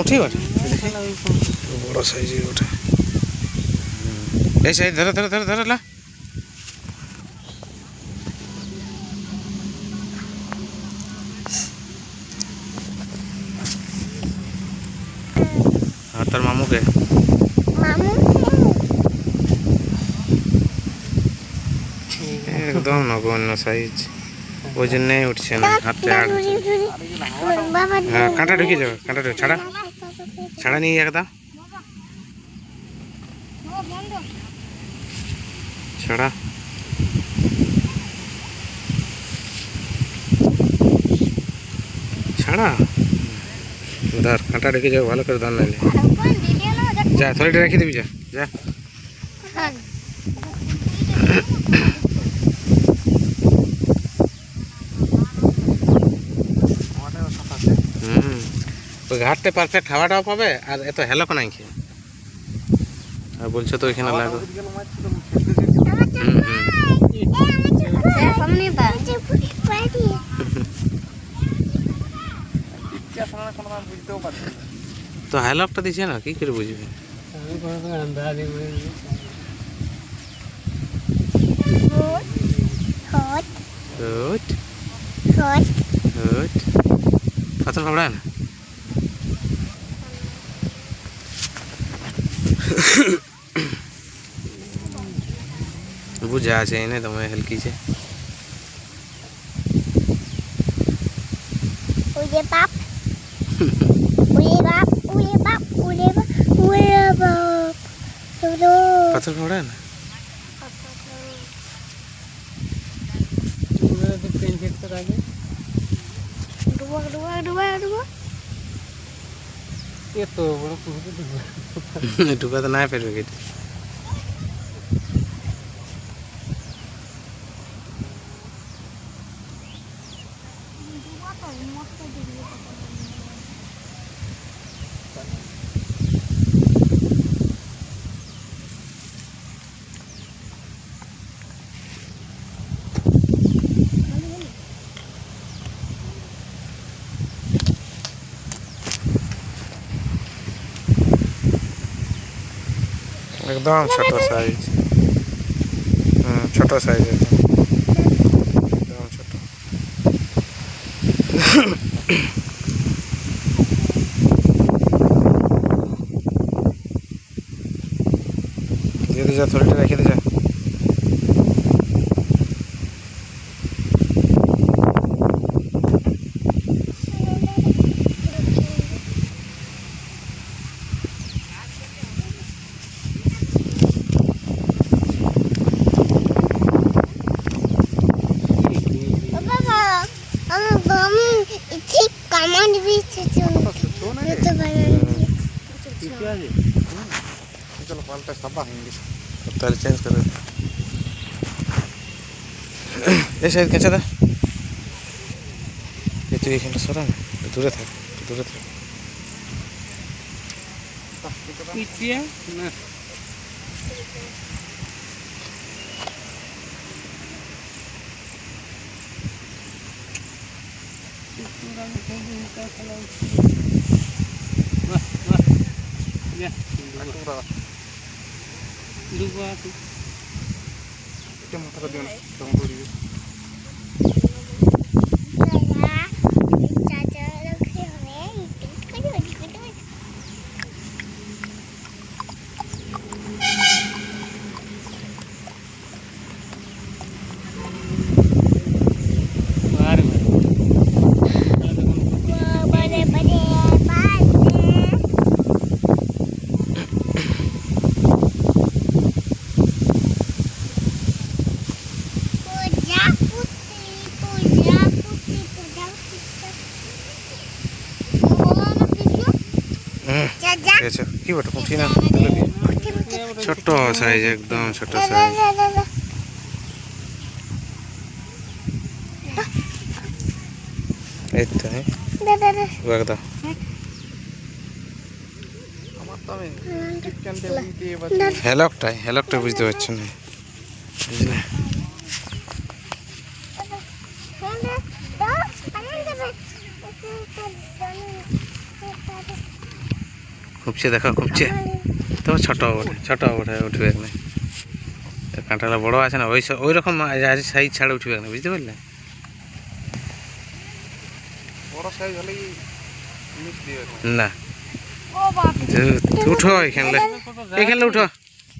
উঠি ওঠে বড় সাইজের ওঠে এই সাইজ ধরো ধরো ধরো ধরো লা। আর তোর মামুকে একদম নগণ্য সাইজ। ওই জন্যই উঠছে না হাতে আর ঘুরি ঘুরি বাবা হ্যাঁ কাঁটা ঢুকে যাবে কাঁটা ঢুকে ছাড়া। ছাড়া নিয়ে একদম ছাড়া। ছাড়া? ধর কাঁটা ঢুকে যাবে ভালো করে ধর নাইলে যা থলিটা রেখে দিবি যা যা হুম ওই ঘাটতে পারফেক্ট হাওয়াটাও পাবে আর এত হেলক নাই খেয়ে। আর বলছে তো ওইখানে লাগো। তো হ্যালকটা দিছে না কি করে বুঝবে? পাথর ফাবড়া না? બુઝા છે એને તમે હલકી છે ઓય બાપ ઓય બાપ ઓય બાપ ઓય બાપ ઓય બાપ ચલો પથ્થર ખવડા ને ડુબા ડુબા ડુબા ડુબા ডুবা বড় ডুবা ডুবা তো নাই পারবে কেটে একদম ছোট সাইজ হুম ছোট সাইজ একদম ছোট। দিয়ে দে যা থলিটা রেখে দে যা। পারে চলো পাল্টা সাবা হয়ে গেছে তাহলে চেঞ্জ করে দে। এই সাইড কেঁচা দা। এই তুই এখানটা সরা না একটু দূরে থাক। একটু দূরে থাক এটা মাথাটা দিও না তখন করে দিবে চাচা রাখে হবে বড়ে বড়ে বাজে প্রজাপতি প্রজাপতি প্রজাপতি বলো না কিছু হুম আছে কি বটে উঠি না? তুলে ছোট সাইজ একদম ছোট সাইজ এই তো হ্যাঁ একদম বুঝতে হ্যালকটাই হ্যালকটা বুঝতে পারছ না। বুঝলে? দাদা খুঁপছে দেখো খুঁপছে তবে ছোট ওঠে ছোট ওঠে উঠবে না কাঁটালা বড় আছে না ওই ওই রকম সাইজ ছাড়া উঠবে না বুঝতে পারলে? না। উঠো এখানে এখানে উঠো।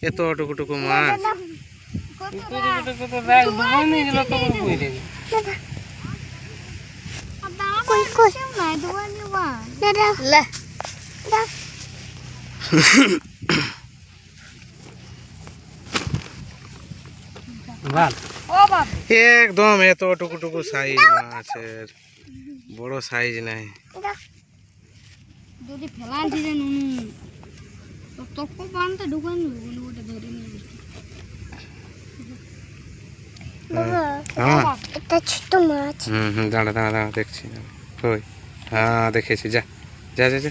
এত টুকু টুকু মাছ। কই কই দাদা লে। দাদা একদম এত টুকু টুকু সাইজ মাছের। বড় সাইজ নাই। যদি ফেলা দিলে নুনু। পানতে ঢুকান ওটা ধরে নিয়ে হ্যাঁ। এটা ছোট মাছ। হুম হুম দাঁড়া দাঁড়া দাঁড়া দেখছি। কই হ্যাঁ দেখেছি যা। যা যা যা।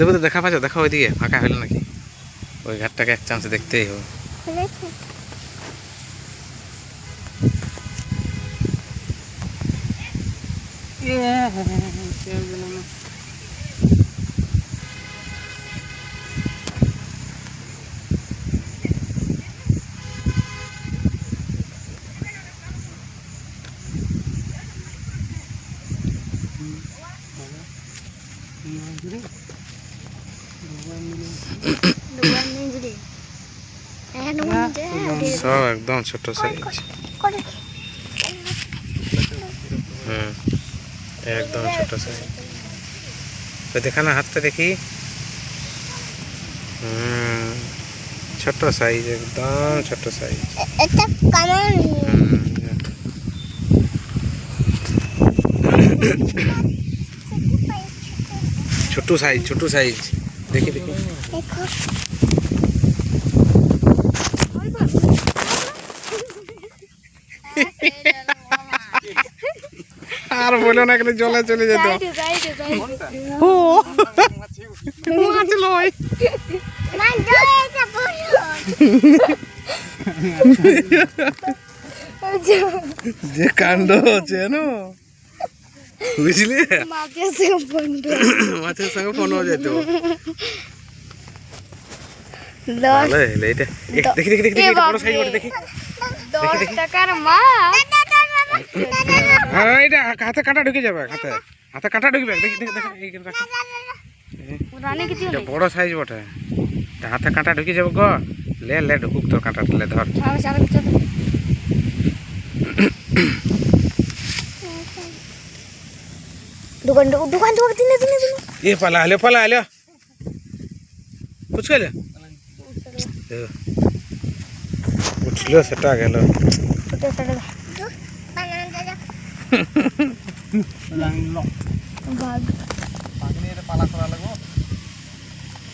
দেবো তো দেখা পাচ্ছ দেখা ওইদিকে, ফাঁকা হলো নাকি? ওই ঘাটটাকে এক চান্সে দেখতেই হবে। খুলেছে দুবার নিয়ে একদম সব একদম ছোট সাইজ হুম একদম ছোট সাইজ তো দেখা না হাতটা দেখি। হুম ছোট সাইজ একদম ছোট সাইজ এটা কামান? ছোট সাইজ ছোট সাইজ দেখি দেখি। দেখো। আর বলো না কেন জলে চলে যেত। ও। মাছ লয় যে কাণ্ড হচ্ছে না বুঝলি? মাছের সঙ্গে বন্ধু মাছের সঙ্গে ফোন হয়ে যেত। দেখি দেখি দেখি দেখি বড় সাইজ দেখি। টাকার মাছ হ্যাঁ এটা হাতে কাঁটা ঢুকে যাবে হাতে। হাতে কাঁটা ঢুকবে দেখি দেখি দেখি এইখানে রাখো। রানী কিছু এটা বড় সাইজ বটে। এটা হাতে কাঁটা ঢুকে যাবে গো। লে লে ঢুকুক তোর কাঁটাটা লে ধর। ছাড়ো ছাড়ো ছাড়ো। দোকান দোকান দোকান দিনে দিনে দিনে এ পালা হলে পালা হলে বুঝলে উঠল সেটা গেল। ওটা ওটা বাঘ পাখি নিয়ে পালা করা লাগবো